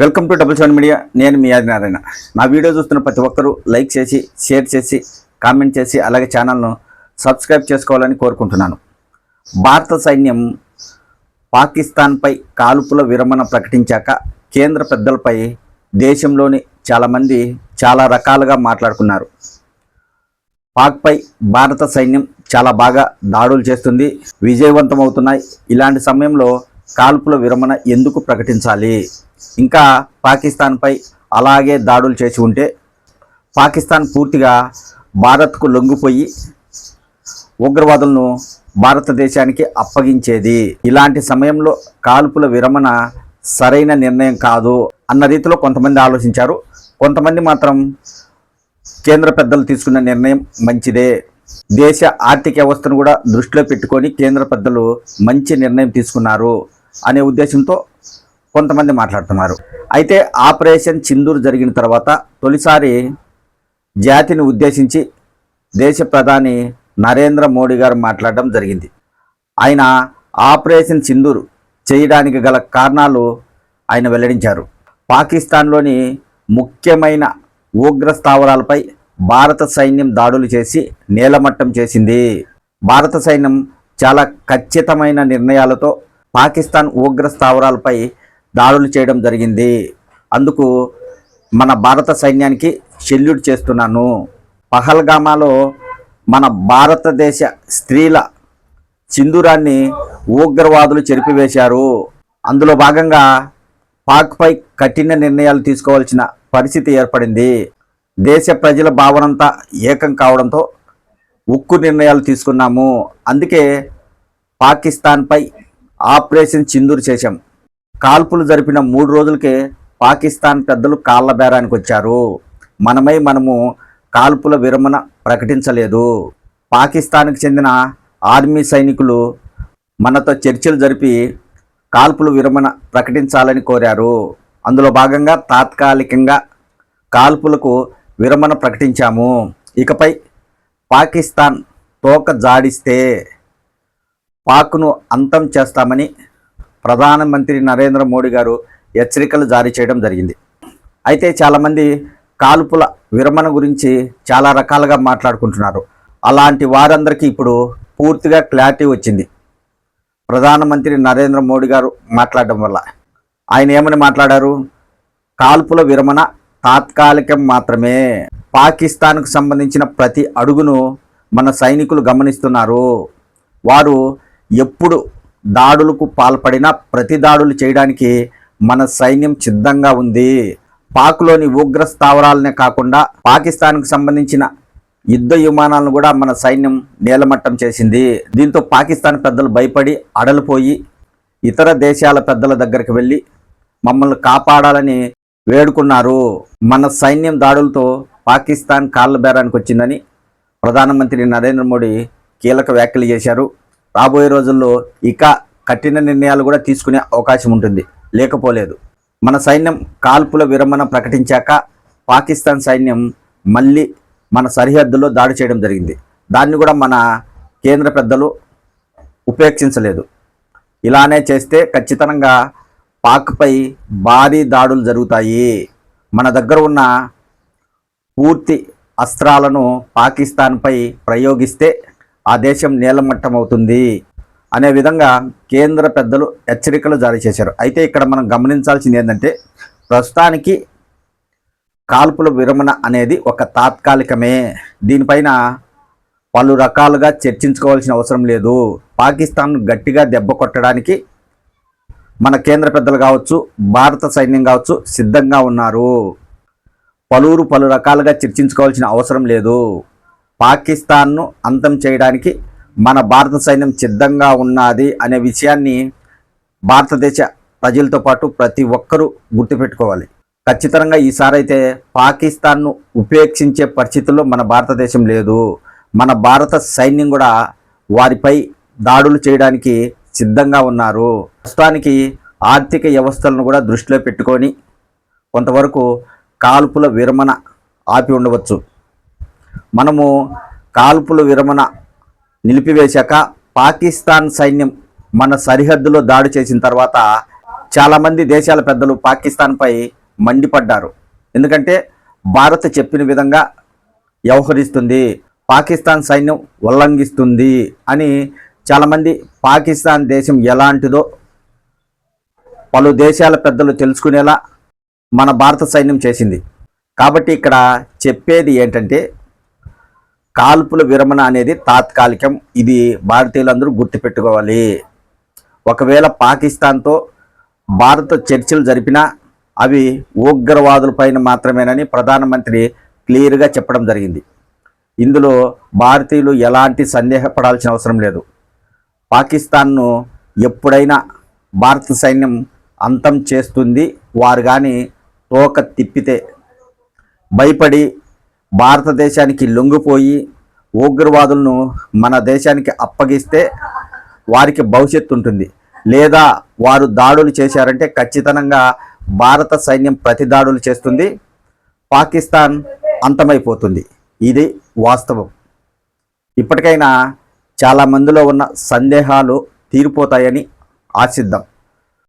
Welcome to double seven media. నేను మీ ఆదినారాయణ నా వీడియో చూస్తున్న ప్రతి ఒక్కరూ లైక్ చేసి షేర్ చేసి కామెంట్ చేసి అలాగే ఛానల్ను సబ్స్క్రైబ్ చేసుకోవాలని కోరుకుంటున్నాను. భారత సైన్యం పాకిస్తాన్పై కాల్పుల విరమణ ప్రకటించాక కేంద్ర పెద్దలపై దేశంలోని చాలామంది చాలా రకాలుగా మాట్లాడుకున్నారు. పాక్పై భారత సైన్యం చాలా బాగా దాడులు చేస్తుంది విజయవంతమవుతున్నాయి. ఇలాంటి సమయంలో కాల్పుల విరమణ ఎందుకు ప్రకటించాలి? ఇంకా పాకిస్తాన్పై అలాగే దాడులు చేసి ఉంటే పాకిస్తాన్ పూర్తిగా భారత్కు లొంగిపోయి ఉగ్రవాదులను భారతదేశానికి అప్పగించేది. ఇలాంటి సమయంలో కాల్పుల విరమణ సరైన నిర్ణయం కాదు అన్న రీతిలో కొంతమంది ఆలోచించారు. కొంతమంది మాత్రం కేంద్ర పెద్దలు తీసుకున్న నిర్ణయం మంచిదే. దేశ ఆర్థిక వ్యవస్థను కూడా దృష్టిలో పెట్టుకొని కేంద్ర పెద్దలు మంచి నిర్ణయం తీసుకున్నారు అనే ఉద్దేశంతో కొంతమంది మాట్లాడుతున్నారు. అయితే ఆపరేషన్ చిందూరు జరిగిన తర్వాత తొలిసారి జాతిని ఉద్దేశించి దేశ ప్రధాని నరేంద్ర మోడీ గారు మాట్లాడడం జరిగింది. ఆయన ఆపరేషన్ సింధూర్ చేయడానికి గల కారణాలు ఆయన వెల్లడించారు. పాకిస్తాన్లోని ముఖ్యమైన ఉగ్ర స్థావరాలపై భారత సైన్యం దాడులు చేసి నేలమట్టం చేసింది. భారత సైన్యం చాలా ఖచ్చితమైన నిర్ణయాలతో పాకిస్తాన్ ఉగ్ర స్థావరాలపై దాడులు చేయడం జరిగింది. అందుకు మన భారత సైన్యానికి సెల్యూట్ చేస్తున్నాను. పహల్గామాలో మన భారతదేశ స్త్రీల సింధూరాన్ని ఉగ్రవాదులు చెరిపివేశారు. అందులో భాగంగా పాక్పై కఠిన నిర్ణయాలు తీసుకోవాల్సిన పరిస్థితి ఏర్పడింది. దేశ ప్రజల భావనంతా ఏకం కావడంతో ఉక్కు నిర్ణయాలు తీసుకున్నాము. అందుకే పాకిస్తాన్పై ఆపరేషన్ చిందూరు చేశాం. కాల్పులు జరిపిన మూడు రోజులకే పాకిస్తాన్ పెద్దలు కాళ్ళ బేరానికి వచ్చారు. మనమై మనము కాల్పుల విరమణ ప్రకటించలేదు. పాకిస్తాన్కి చెందిన ఆర్మీ సైనికులు మనతో చర్చలు జరిపి కాల్పుల విరమణ ప్రకటించాలని కోరారు. అందులో భాగంగా తాత్కాలికంగా కాల్పులకు విరమణ ప్రకటించాము. ఇకపై పాకిస్తాన్ తోక జాడిస్తే పాక్ను అంతం చేస్తామని ప్రధానమంత్రి నరేంద్ర మోడీ గారు హెచ్చరికలు జారీ చేయడం జరిగింది. అయితే చాలామంది కాల్పుల విరమణ గురించి చాలా రకాలుగా మాట్లాడుకుంటున్నారు. అలాంటి వారందరికీ ఇప్పుడు పూర్తిగా క్లారిటీ వచ్చింది. ప్రధానమంత్రి నరేంద్ర మోడీ గారు మాట్లాడడం వల్ల. ఆయన ఏమని మాట్లాడారు? కాల్పుల విరమణ తాత్కాలికం మాత్రమే. పాకిస్తాన్కు సంబంధించిన ప్రతి అడుగును మన సైనికులు గమనిస్తున్నారు. వారు ఎప్పుడు దాడులకు పాల్పడినా ప్రతి దాడులు చేయడానికి మన సైన్యం సిద్ధంగా ఉంది. పాక్లోని ఉగ్ర స్థావరాలనే కాకుండా పాకిస్తాన్కు సంబంధించిన యుద్ధ విమానాలను కూడా మన సైన్యం నేలమట్టం చేసింది. దీంతో పాకిస్తాన్ పెద్దలు భయపడి అడలిపోయి ఇతర దేశాల పెద్దల దగ్గరికి వెళ్ళి మమ్మల్ని కాపాడాలని వేడుకున్నారు. మన సైన్యం దాడులతో పాకిస్తాన్ కాళ్ళ బేరానికి వచ్చిందని ప్రధానమంత్రి నరేంద్ర మోడీ కీలక వ్యాఖ్యలు చేశారు. రాబోయే రోజుల్లో ఇక కఠిన నిర్ణయాలు కూడా తీసుకునే అవకాశం ఉంటుంది. లేకపోలేదు. మన సైన్యం కాల్పుల విరమణ ప్రకటించాక పాకిస్తాన్ సైన్యం మళ్ళీ మన సరిహద్దులో దాడి చేయడం జరిగింది. దాన్ని కూడా మన కేంద్ర పెద్దలు ఉపేక్షించలేదు. ఇలానే చేస్తే ఖచ్చితంగా పాక్పై భారీ దాడులు జరుగుతాయి. మన దగ్గర ఉన్న పూర్తి అస్త్రాలను పాకిస్తాన్పై ప్రయోగిస్తే ఆ దేశం నీలమట్టం అవుతుంది అనే విధంగా కేంద్ర పెద్దలు హెచ్చరికలు జారీ చేశారు. అయితే ఇక్కడ మనం గమనించాల్సింది ఏంటంటే ప్రస్తుతానికి కాల్పుల విరమణ అనేది ఒక తాత్కాలికమే. దీనిపైన పలు రకాలుగా చర్చించుకోవాల్సిన అవసరం లేదు. పాకిస్తాన్ గట్టిగా దెబ్బ కొట్టడానికి మన కేంద్ర పెద్దలు కావచ్చు భారత సైన్యం కావచ్చు సిద్ధంగా ఉన్నారు. పలువురు పలు రకాలుగా చర్చించుకోవాల్సిన అవసరం లేదు. పాకిస్తాన్ను అంతం చేయడానికి మన భారత సైన్యం సిద్ధంగా ఉన్నది అనే విషయాన్ని భారతదేశ ప్రజలతో పాటు ప్రతి ఒక్కరూ గుర్తుపెట్టుకోవాలి. ఖచ్చితంగా ఈసారి అయితే పాకిస్తాన్ను ఉపేక్షించే పరిస్థితుల్లో మన భారతదేశం లేదు. మన భారత సైన్యం కూడా వారిపై దాడులు చేయడానికి సిద్ధంగా ఉన్నారు. ప్రస్తుతానికి ఆర్థిక వ్యవస్థలను కూడా దృష్టిలో పెట్టుకొని కొంతవరకు కాల్పుల విరమణ ఆపి ఉండవచ్చు. మనము కాల్పుల విరమణ నిలిపివేశాక పాకిస్తాన్ సైన్యం మన సరిహద్దులో దాడి చేసిన తర్వాత చాలామంది దేశాల పెద్దలు పాకిస్తాన్పై మండిపడ్డారు. ఎందుకంటే భారత్ చెప్పిన విధంగా వ్యవహరిస్తుంది పాకిస్తాన్ సైన్యం ఉల్లంఘిస్తుంది అని చాలామంది పాకిస్తాన్ దేశం ఎలాంటిదో పలు దేశాల పెద్దలు తెలుసుకునేలా మన భారత సైన్యం చేసింది. కాబట్టి ఇక్కడ చెప్పేది ఏంటంటే కాల్పుల విరమణ అనేది తాత్కాలికం. ఇది భారతీయులందరూ గుర్తుపెట్టుకోవాలి. ఒకవేళ పాకిస్తాన్తో భారత చర్చలు జరిపినా అవి ఉగ్రవాదులపైన మాత్రమేనని ప్రధానమంత్రి క్లియర్గా చెప్పడం జరిగింది. ఇందులో భారతీయులు ఎలాంటి సందేహపడాల్సిన అవసరం లేదు. పాకిస్తాన్ను ఎప్పుడైనా భారత సైన్యం అంతం చేస్తుంది వారు కానీ తోక తిప్పితే భయపడి భారతదేశానికి లొంగిపోయి ఉగ్రవాదులను మన దేశానికి అప్పగిస్తే వారికి భవిష్యత్తు ఉంటుంది. లేదా వారు దాడులు చేశారంటే ఖచ్చితంగా భారత సైన్యం ప్రతి దాడులు చేస్తుంది. పాకిస్తాన్ అంతమైపోతుంది. ఇది వాస్తవం. ఇప్పటికైనా చాలా మందిలో ఉన్న సందేహాలు తీరిపోతాయని ఆశిద్దాం.